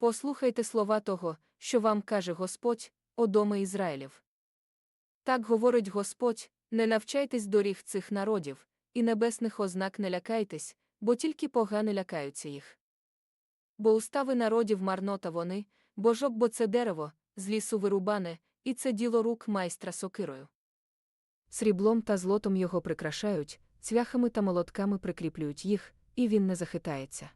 Послухайте слова того, що вам каже Господь, о доме Ізраїлів. Так говорить Господь: не навчайтесь доріг цих народів, і небесних ознак не лякайтесь, бо тільки погани лякаються їх. Бо устави народів марнота вони, божок, бо це дерево, з лісу вирубане, і це діло рук майстра сокирою. Сріблом та злотом його прикрашають, цвяхами та молотками прикріплюють їх, і він не захитається.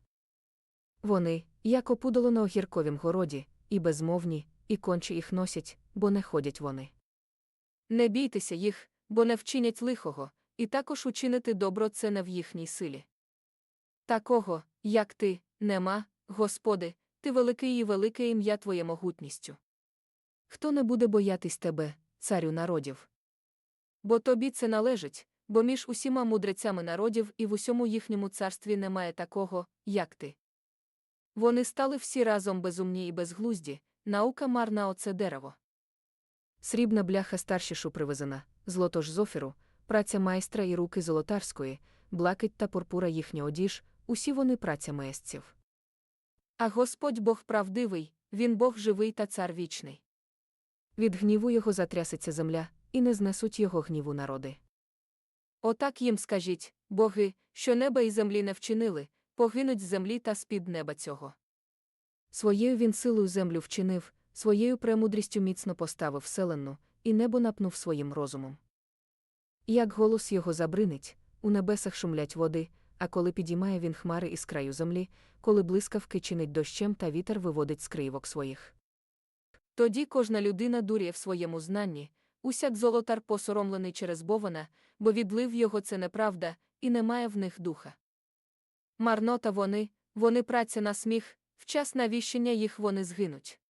Вони, як опудало на огірковім городі, і безмовні, і конче їх носять, бо не ходять вони. Не бійтеся їх, бо не вчинять лихого, і також учинити добро це не в їхній силі. Такого, як ти, нема, Господи, ти великий і велике ім'я Твоє могутністю. Хто не буде боятись тебе, царю народів? Бо тобі це належить, бо між усіма мудрецями народів і в усьому їхньому царстві немає такого, як ти. Вони стали всі разом безумні і безглузді, наука марна оце дерево. Срібна бляха старшішу привезена, злото ж зофіру, праця майстра і руки золотарської, блакить та пурпура їхня одіж, усі вони праця месців. А Господь Бог правдивий, він Бог живий та цар вічний. Від гніву його затрясеться земля, і не знесуть його гніву народи. Отак їм скажіть, боги, що неба і землі не вчинили, погинуть з землі та з-під неба цього. Своєю він силою землю вчинив, своєю премудрістю міцно поставив вселенну, і небо напнув своїм розумом. Як голос його забринить, у небесах шумлять води, а коли підіймає він хмари із краю землі, коли блискавки чинить дощем та вітер виводить з криївок своїх. Тоді кожна людина дуріє в своєму знанні, усяк золотар посоромлений через Бована, бо відлив його це неправда, і немає в них духа. Марнота вони, вони праця на сміх, в час навіщення їх вони згинуть.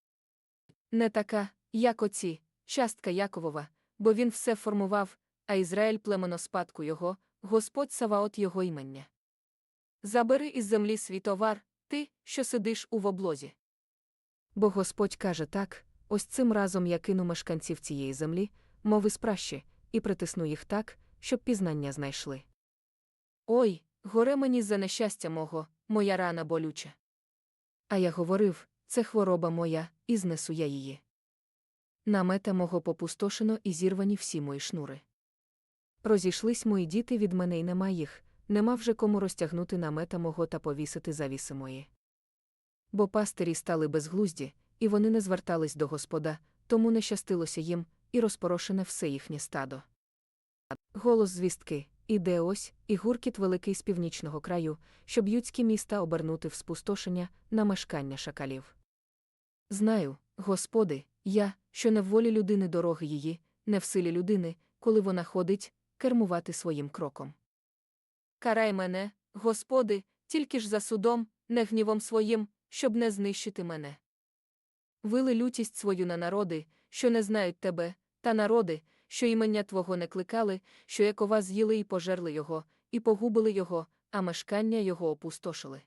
Не така, як оці, частка Яковова, бо він все формував, а Ізраїль племено спадку його, Господь Саваот його імення. Забери із землі свій товар, ти, що сидиш у воблозі. Бо Господь каже так: ось цим разом я кину мешканців цієї землі, мови спращі, і притисну їх так, щоб пізнання знайшли. Ой, горе мені за нещастя мого, моя рана болюча. А я говорив це хвороба моя, і знесу я її. Намета мого попустошено і зірвані всі мої шнури. Розійшлись мої діти від мене й нема їх, нема вже кому розтягнути намета мого та повісити завіси мої. Бо пастирі стали безглузді, і вони не звертались до Господа, тому не щастилося їм, і розпорошене все їхнє стадо. Голос звістки іде ось, і гуркіт великий з північного краю, щоб юдські міста обернути в спустошення на мешкання шакалів. Знаю, Господи, я, що не в волі людини дороги її, не в силі людини, коли вона ходить, кермувати своїм кроком. Карай мене, Господи, тільки ж за судом, не гнівом своїм, щоб не знищити мене. Вили лютість свою на народи, що не знають тебе, та народи, що імення Твого не кликали, що якова з'їли і пожерли його, і погубили його, а мешкання його опустошили.